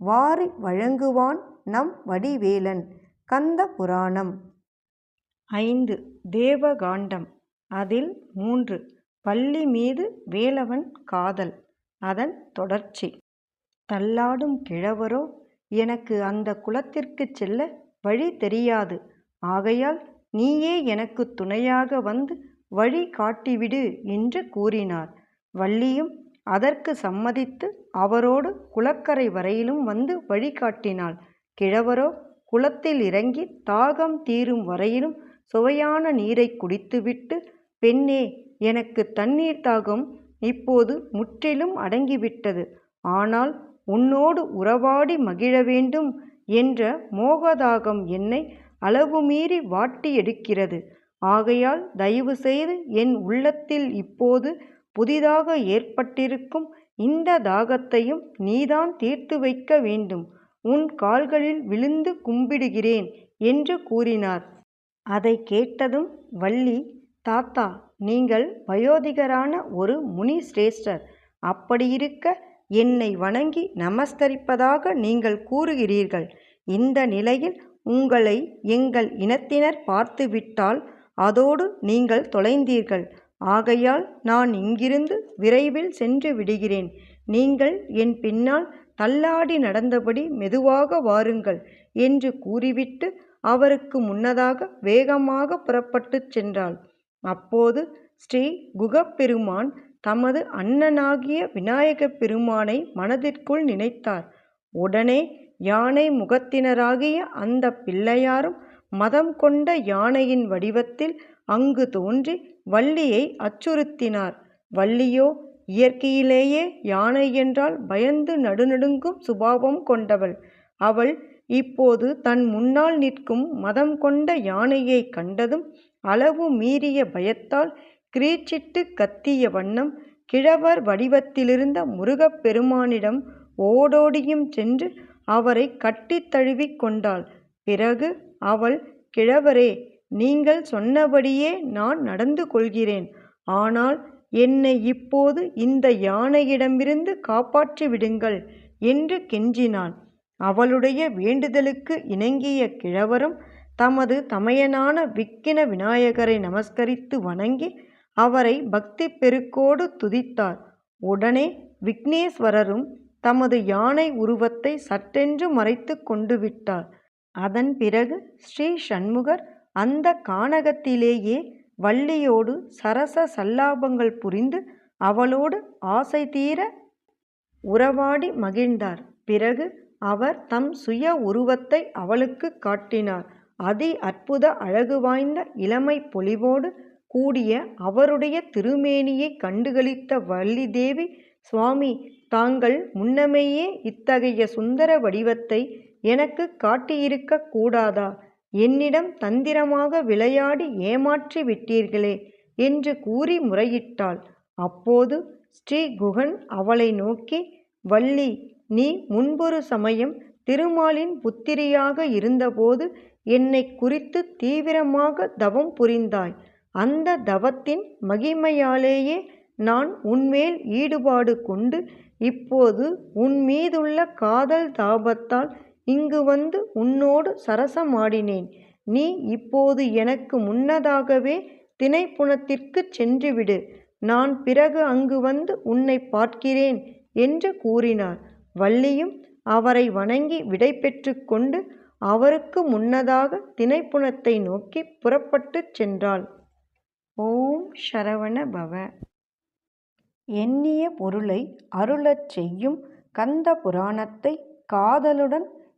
வாரி வழங்குவான் நம் வடிவேலன். கந்த புராணம். ஐந்து. தேவகாண்டம். அதில் மூன்று. வள்ளி மீது வேலவன் காதல். அதன் தொடர்ச்சி. தள்ளாடும் கிழவரோ எனக்கு அந்த குலத்திற்குச் செல்ல வழி தெரியாது. ஆகையால் நீயே எனக்கு துணையாக வந்து வழி காட்டிவிடு என்று கூறினார். வள்ளியும் அதற்கு சம்மதித்து அவரோடு குளக்கரை வரையிலும் வந்து வழிகாட்டினாள். கிழவரோ குளத்தில் இறங்கி தாகம் தீரும் வரையிலும் சுவையான நீரை குடித்துவிட்டு பெண்ணே எனக்கு தண்ணீர் தாகம் இப்போது முற்றிலும் அடங்கிவிட்டது. ஆனால் உன்னோடு உறவாடி மகிழ வேண்டும் என்ற மோகதாகம் என்னை அளவு மீறி வாட்டி எடுக்கிறது. ஆகையால் தயவு செய்து என் உள்ளத்தில் இப்போது புதிதாக ஏற்பட்டிருக்கும் இந்த தாகத்தையும் நீதான் தீர்த்து வைக்க வேண்டும். உன் கால்களில் விழுந்து கும்பிடுகிறேன் என்று கூறினார். அதை கேட்டதும் வள்ளி தாத்தா நீங்கள் வயோதிகரான ஒரு முனி சிரேஷ்டர் அப்படியிருக்க என்னை வணங்கி நமஸ்கரிப்பதாக நீங்கள் கூறுகிறீர்கள். இந்த நிலையில் உங்களை எங்கள் இனத்தினர் பார்த்துவிட்டால் அதோடு நீங்கள் தொலைந்தீர்கள். ஆகையால் நான் இங்கிருந்து விரைவில் சென்று விடுகிறேன். நீங்கள் என் பின்னால் தள்ளாடி நடந்தபடி மெதுவாக வாருங்கள் என்று கூறிவிட்டு அவருக்கு முன்னதாக வேகமாக புறப்பட்டுச் சென்றாள். அப்போது ஸ்ரீ குகப்பெருமான் தமது அண்ணனாகிய விநாயகப் பெருமானை மனதிற்குள் நினைத்தார். உடனே யானை முகத்தினராகிய அந்த பிள்ளையாரும் மதம் கொண்ட யானையின் வடிவத்தில் அங்கு தோன்றி வள்ளியை அச்சுறுத்தினார். வள்ளியோ இயற்கையிலேயே யானை என்றால் பயந்து நடுநடுங்கும் சுபாவம் கொண்டவள். அவள் இப்போது தன் முன்னால் நிற்கும் மதம் கொண்ட யானையை கண்டதும் அளவு மீறிய பயத்தால் கிரீச்சிட்டு கத்திய வண்ணம் கிழவர் வடிவத்திலிருந்த முருகப்பெருமானிடம் ஓடோடியும் சென்று அவரை கட்டித் தழுவிக் கொண்டாள். பிறகு அவள் கிழவரே நீங்கள் சொன்னபடியே நான் நடந்து கொள்கிறேன். ஆனால் என்னை இப்போது இந்த யானையிடமிருந்து காப்பாற்றி விடுங்கள் என்று கெஞ்சினான். அவளுடைய வேண்டுதலுக்கு இணங்கிய கிழவரும் தமது தமையனான விக்கின விநாயகரை நமஸ்கரித்து வணங்கி அவரை பக்தி பெருக்கோடு துதித்தார். உடனே விக்னேஸ்வரரும் தமது யானை உருவத்தை சட்டென்று மறைத்து கொண்டு விட்டார். அதன் பிறகு ஸ்ரீ சண்முகர் அந்த கானகத்திலேயே வள்ளியோடு சரச சல்லாபங்கள் புரிந்து அவளோடு ஆசை தீர உறவாடி மகிழ்ந்தார். பிறகு அவர் தம் சுய உருவத்தை அவளுக்கு காட்டினார். அதி அற்புத அழகு வாய்ந்த இளமை பொலிவோடு கூடிய அவருடைய திருமேனியை கண்டுகளித்த வள்ளி தேவி சுவாமி தாங்கள் முன்னமேயே இத்தகைய சுந்தர வடிவத்தை எனக்கு காட்டியிருக்க கூடாதா? என்னிடம் தந்திரமாக விளையாடி ஏமாற்றி விட்டீர்களே என்று கூறி முறையிட்டாள். அப்போது ஸ்ரீகுகன் அவளை நோக்கி வள்ளி நீ முன்பொரு சமயம் திருமாலின் புத்திரியாக இருந்தபோது என்னை குறித்து தீவிரமாக தவம் புரிந்தாய். அந்த தவத்தின் மகிமையாலேயே நான் உன்மேல் ஈடுபாடு கொண்டு இப்போது உன் மீதுள்ள காதல் தாபத்தால் இங்கு வந்து உன்னோடு சரசமாடினேன். நீ இப்போது எனக்கு முன்னதாகவே திணைப்புணத்திற்கு சென்றுவிடு. நான் பிறகு அங்கு வந்து உன்னை பார்க்கிறேன் என்று கூறினார். வள்ளியும் அவரை வணங்கி விடை பெற்று கொண்டு அவருக்கு முன்னதாக திணைப்புணத்தை நோக்கி புறப்பட்டுச் சென்றாள். ஓம் சரவண பவ. எண்ணிய பொருளை அருளச் செய்யும் கந்த புராணத்தை காதலுடன்